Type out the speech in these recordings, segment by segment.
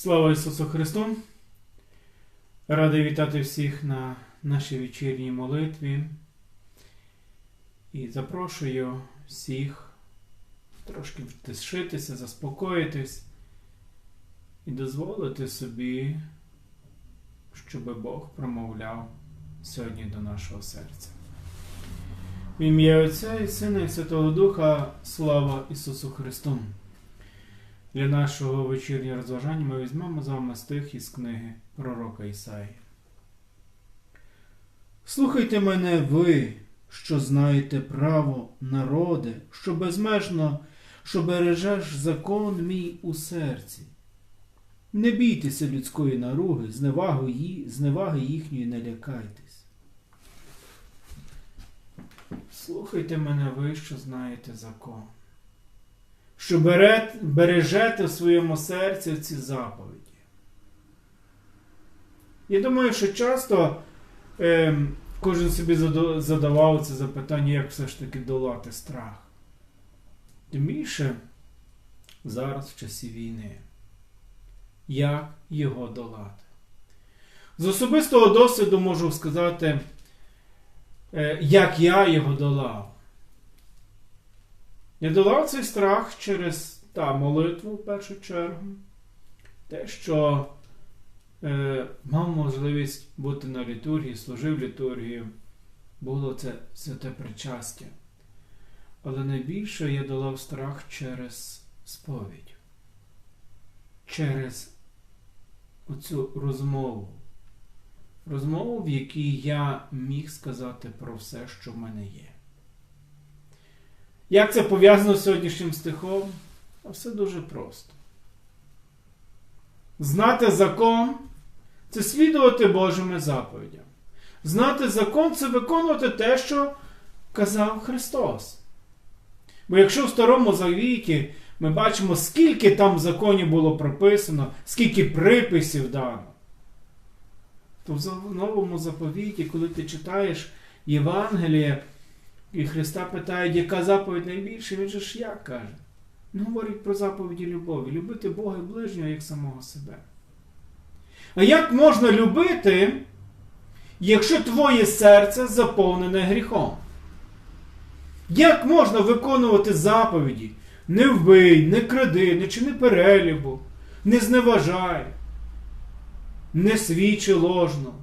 Слава Ісусу Христу! Радий вітати всіх на нашій вечірній молитві і запрошую всіх трошки втишитися, заспокоїтись і дозволити собі, щоб Бог промовляв сьогодні до нашого серця. В ім'я Отця і Сина і Святого Духа, слава Ісусу Христу! Для нашого вечірнього розважання ми візьмемо з вами стих із книги пророка Ісаї. Слухайте мене ви, що знаєте право, народи, що безмежно, що бережеш закон мій у серці. Не бійтеся людської наруги, зневаги, їхньої не лякайтесь. Слухайте мене ви, що знаєте закон що бере, бережете в своєму серці ці заповіді. Я думаю, що часто е, кожен собі задавав це запитання, як все ж таки долати страх. Тим більше зараз в часі війни. Як його долати? З особистого досвіду можу сказати, е, як я його долав. Я долав цей страх через та молитву в першу чергу. Те, що е, мав можливість бути на літургії, служив літургію, було це святе причастя. Але найбільше я долав страх через сповідь, через оцю розмову. Розмову, в якій я міг сказати про все, що в мене є. Як це пов'язано з сьогоднішнім стихом? А все дуже просто. Знати закон це слідувати Божими заповідям. Знати закон це виконувати те, що казав Христос. Бо якщо в Старому Завіті ми бачимо, скільки там законів було прописано, скільки приписів дано, то в новому заповіті, коли ти читаєш Євангеліє, і Христа питають, яка заповідь найбільша, він же ж як каже? Він говорить про заповіді любові. Любити Бога і ближнього як самого себе. А як можна любити, якщо твоє серце заповнене гріхом? Як можна виконувати заповіді? Не вбий, не кради, не чини перелібу, не зневажай, не свідчи ложно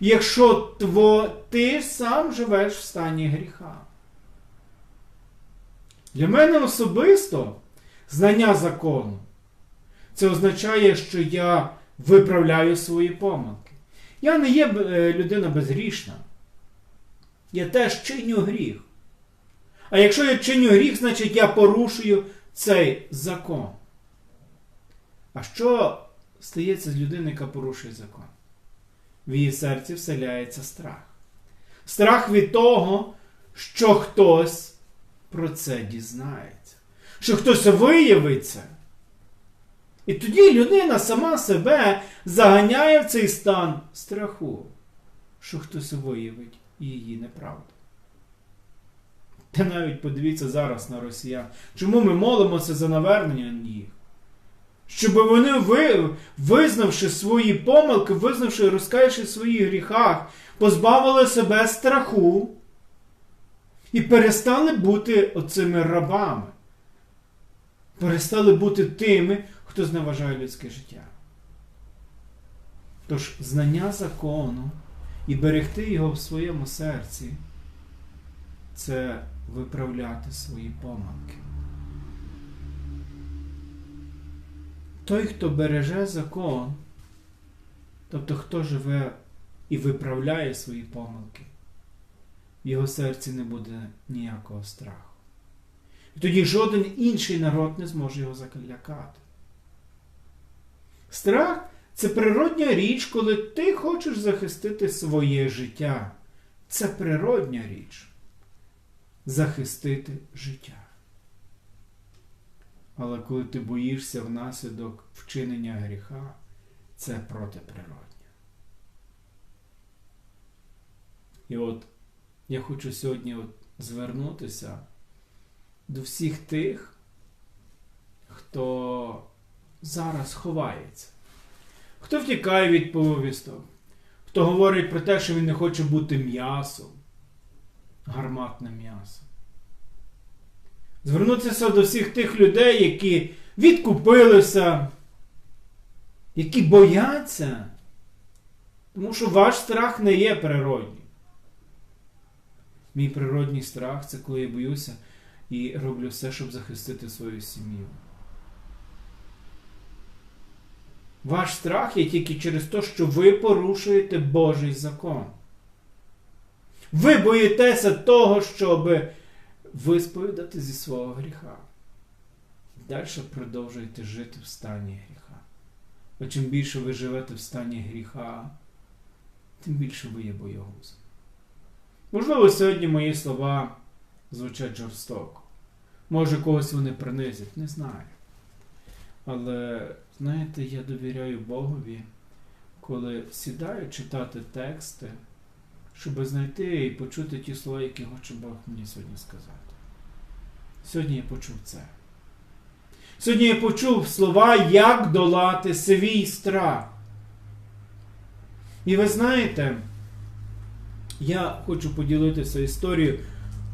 якщо тво, ти сам живеш в стані гріха. Для мене особисто знання закону це означає, що я виправляю свої помилки. Я не є е, людина безгрішна. Я теж чиню гріх. А якщо я чиню гріх, значить я порушую цей закон. А що стається з людиною, яка порушує закон? В її серці вселяється страх. Страх від того, що хтось про це дізнається, що хтось виявиться. І тоді людина сама себе заганяє в цей стан страху, що хтось виявить її неправду. Та навіть подивіться зараз на росіян. Чому ми молимося за навернення їх? Щоб вони, визнавши свої помилки, визнавши, розкаявши в своїх гріхах, позбавили себе страху і перестали бути оцими рабами. Перестали бути тими, хто зневажає людське життя. Тож знання закону і берегти його в своєму серці це виправляти свої помилки. Той, хто береже закон, тобто хто живе і виправляє свої помилки, в його серці не буде ніякого страху. І тоді жоден інший народ не зможе його залякати. Страх це природня річ, коли ти хочеш захистити своє життя. Це природня річ захистити життя. Але коли ти боїшся внаслідок вчинення гріха, це протиприродне. І от я хочу сьогодні от звернутися до всіх тих, хто зараз ховається, хто втікає від повісток, хто говорить про те, що він не хоче бути м'ясом, гарматним м'ясом. Звернутися до всіх тих людей, які відкупилися, які бояться, тому що ваш страх не є природній. Мій природній страх це коли я боюся і роблю все, щоб захистити свою сім'ю. Ваш страх є тільки через те, що ви порушуєте Божий закон. Ви боїтеся того, щоб висповідати зі свого гріха. Далі продовжуєте жити в стані гріха. А чим більше ви живете в стані гріха, тим більше ви є боягузом. Можливо, сьогодні мої слова звучать жорстоко. Може, когось вони принизять, не знаю. Але, знаєте, я довіряю Богові, коли сідаю читати тексти, щоб знайти і почути ті слова, які хоче Бог мені сьогодні сказати. Сьогодні я почув це. Сьогодні я почув слова, як долати свій страх. І ви знаєте, я хочу поділитися історією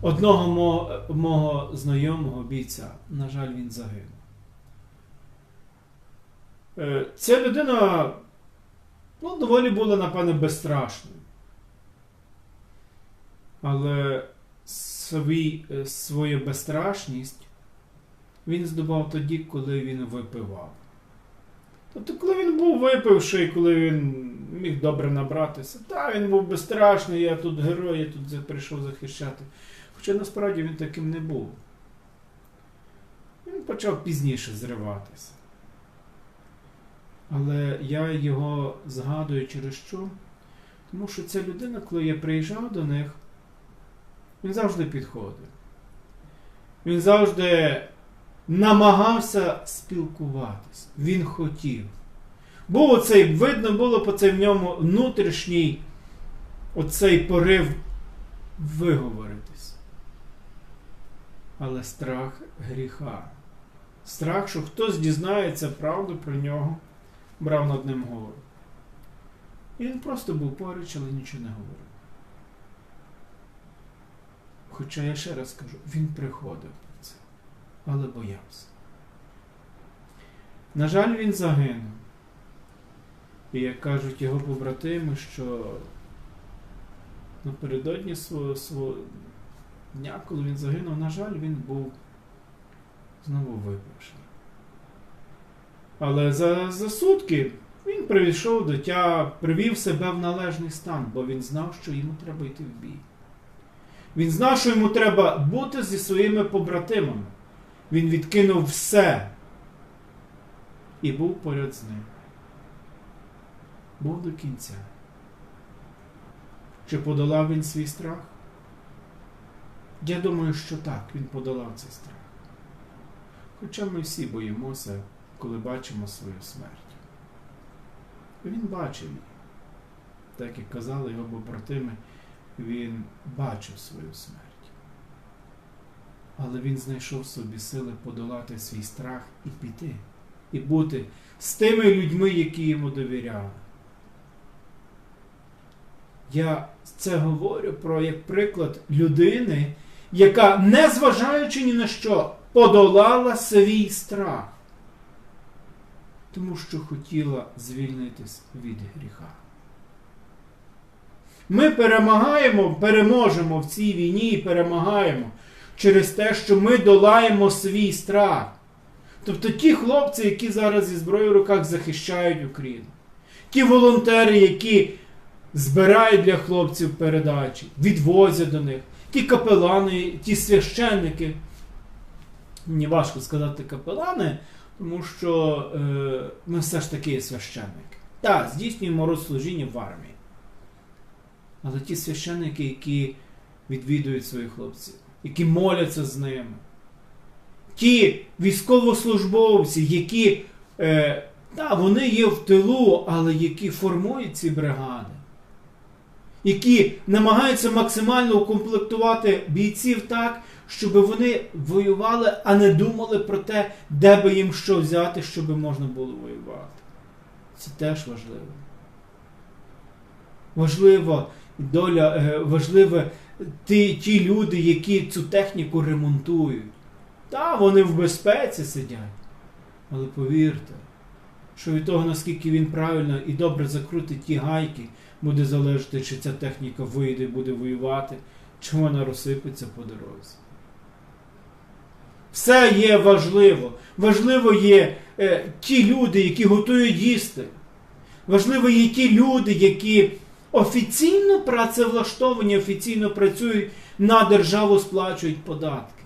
одного мого, мого знайомого бійця. На жаль, він загинув. Е, Ця людина ну, доволі була, напевне, безстрашною. Але свій, е, свою безстрашність він здобав тоді, коли він випивав. Тобто, коли він був випивший, коли він міг добре набратися, так, він був безстрашний, я тут герой, я тут прийшов захищати. Хоча насправді він таким не був. Він почав пізніше зриватися. Але я його згадую через що? Тому що ця людина, коли я приїжджав до них, він завжди підходив. Він завжди намагався спілкуватись. Він хотів. Був оцей, видно було по цей в ньому внутрішній оцей порив виговоритись. Але страх гріха. Страх, що хтось дізнається правду про нього, брав над ним гору. І він просто був поруч, але нічого не говорив. Хоча я ще раз кажу, він приходив про це, але боявся. На жаль, він загинув. І як кажуть його побратими, що напередодні свого, свого дня, коли він загинув, на жаль, він був знову випивший. Але за, за сутки він прийшов до тя, привів себе в належний стан, бо він знав, що йому треба йти в бій. Він знав, що йому треба бути зі своїми побратимами. Він відкинув все і був поряд з ним. Був до кінця. Чи подолав він свій страх? Я думаю, що так, він подолав цей страх. Хоча ми всі боїмося, коли бачимо свою смерть. Він бачив її. Так як казали його побратими, він бачив свою смерть. Але він знайшов собі сили подолати свій страх і піти, і бути з тими людьми, які йому довіряли. Я це говорю про як приклад людини, яка, незважаючи ні на що, подолала свій страх, тому що хотіла звільнитись від гріха. Ми перемагаємо, переможемо в цій війні і перемагаємо через те, що ми долаємо свій страх. Тобто ті хлопці, які зараз зі зброєю в руках захищають Україну, ті волонтери, які збирають для хлопців передачі, відвозять до них, ті капелани, ті священники. Мені важко сказати капелани, тому що е, ми все ж таки священники. Так, здійснюємо розслужіння в армії. Але ті священники, які відвідують своїх хлопців, які моляться з ними, ті військовослужбовці, які е, та, вони є в тилу, але які формують ці бригади, які намагаються максимально укомплектувати бійців так, щоб вони воювали, а не думали про те, де би їм що взяти, щоб можна було воювати. Це теж важливо. Важлива доля, е, важливе ті, ті люди, які цю техніку ремонтують. Та, вони в безпеці сидять. Але повірте, що від того, наскільки він правильно і добре закрутить ті гайки, буде залежати, чи ця техніка вийде, буде воювати, чи вона розсипеться по дорозі. Все є важливо. Важливо є е, ті люди, які готують їсти. Важливо є ті люди, які офіційно працевлаштовані, офіційно працюють на державу, сплачують податки.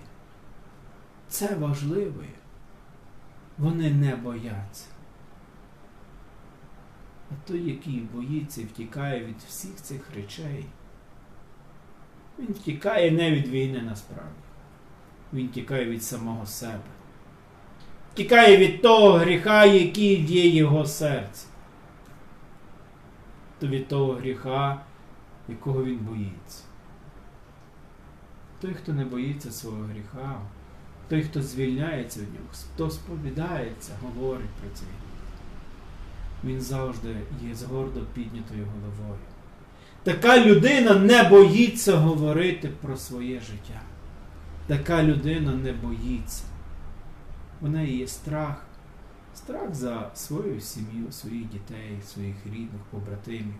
Це важливо. Вони не бояться. А той, який боїться і втікає від всіх цих речей, він втікає не від війни насправді. Він тікає від самого себе. Тікає від того гріха, який є його серці. Від того гріха, якого він боїться. Той, хто не боїться свого гріха, той, хто звільняється від нього, хто сповідається, говорить про це. Він завжди є з гордо піднятою головою. Така людина не боїться говорити про своє життя. Така людина не боїться. У неї є страх. Страх за свою сім'ю, своїх дітей, своїх рідних, побратимів.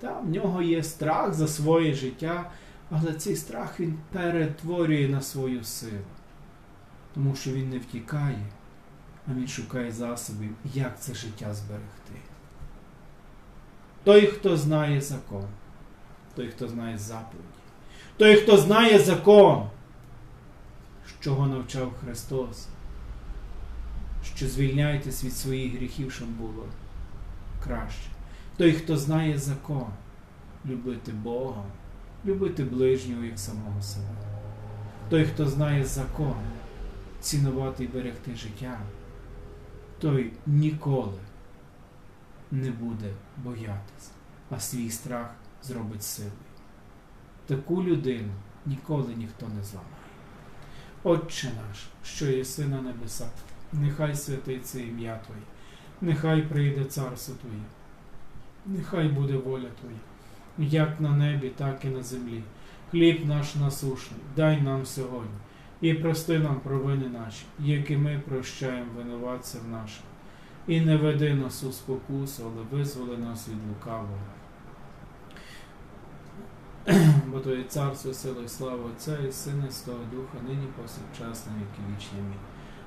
Та в нього є страх за своє життя, але цей страх він перетворює на свою силу. Тому що він не втікає, а він шукає засобів, як це життя зберегти. Той, хто знає закон, той, хто знає заповіді, той, хто знає закон, чого навчав Христос, що звільняйтесь від своїх гріхів, щоб було краще. Той, хто знає закон, любити Бога, любити ближнього як самого себе. Той, хто знає закон, цінувати і берегти життя, той ніколи не буде боятися, а свій страх зробить силою. Таку людину ніколи ніхто не зламає. Отче наш, що єси на небесах, нехай святиться ім'я Твоє, нехай прийде царство Твоє, нехай буде воля Твоя, як на небі, так і на землі. Хліб наш насушний, дай нам сьогодні, і прости нам провини наші, як і ми прощаємо винуватцям нашим. І не веди нас у спокусу, але визволи нас від лукавого. Бо то є царство, сила і слава Отця і Сина, і Святого Духа, нині повсякчас на віки вічні. Амінь.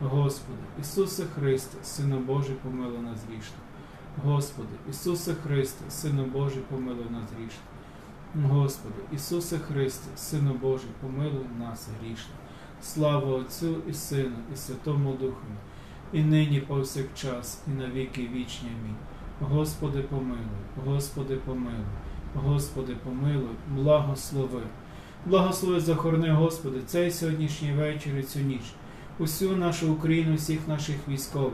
Господи, Ісусе Христе, Сина Божий, помилуй нас грішних. Господи, Ісусе Христе, Сина Божий, помилуй нас грішних. Господи, Ісусе Христе, Сина Божий, помилуй нас грішних. Слава Отцю і Сину, і Святому Духу, і нині повсякчас, і на віки вічні. Амінь. Господи помилуй, Господи помилуй, Господи помилуй, благослови. Благослови захорони, Господи, цей сьогоднішній вечір і цю ніч, усю нашу Україну, всіх наших військових,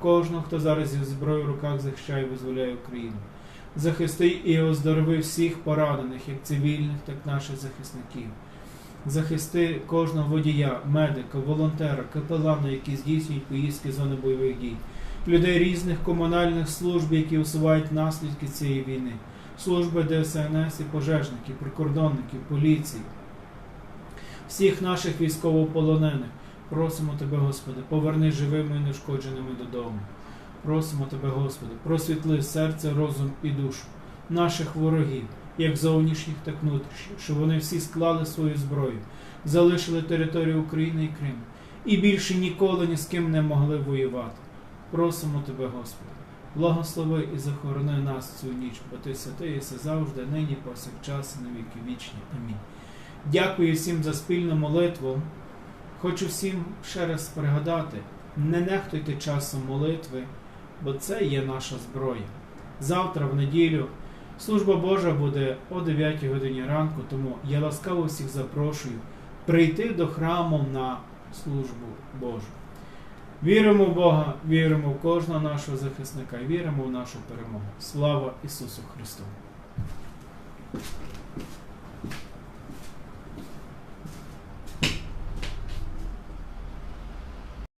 кожного, хто зараз зі зброєю в руках захищає і визволяє Україну. Захисти і оздорови всіх поранених, як цивільних, так і наших захисників. Захисти кожного водія, медика, волонтера, капелана, які здійснюють поїздки зони бойових дій людей різних комунальних служб, які усувають наслідки цієї війни, служби ДСНС і пожежників, прикордонників, поліції, всіх наших військовополонених. Просимо Тебе, Господи, поверни живими і нешкодженими додому. Просимо Тебе, Господи, просвітли серце, розум і душу наших ворогів, як зовнішніх, так внутрішніх, щоб вони всі склали свою зброю, залишили територію України і Криму і більше ніколи ні з ким не могли воювати. Просимо Тебе, Господи, благослови і захорони нас цю ніч, бо Ти святий єси завжди, нині, повсякчас, і на віки вічні. Амінь. Дякую всім за спільну молитву. Хочу всім ще раз пригадати, не нехтуйте часом молитви, бо це є наша зброя. Завтра, в неділю, служба Божа буде о 9 годині ранку, тому я ласкаво всіх запрошую прийти до храму на службу Божу. Віримо в Бога, віримо в кожного нашого захисника і віримо в нашу перемогу. Слава Ісусу Христу!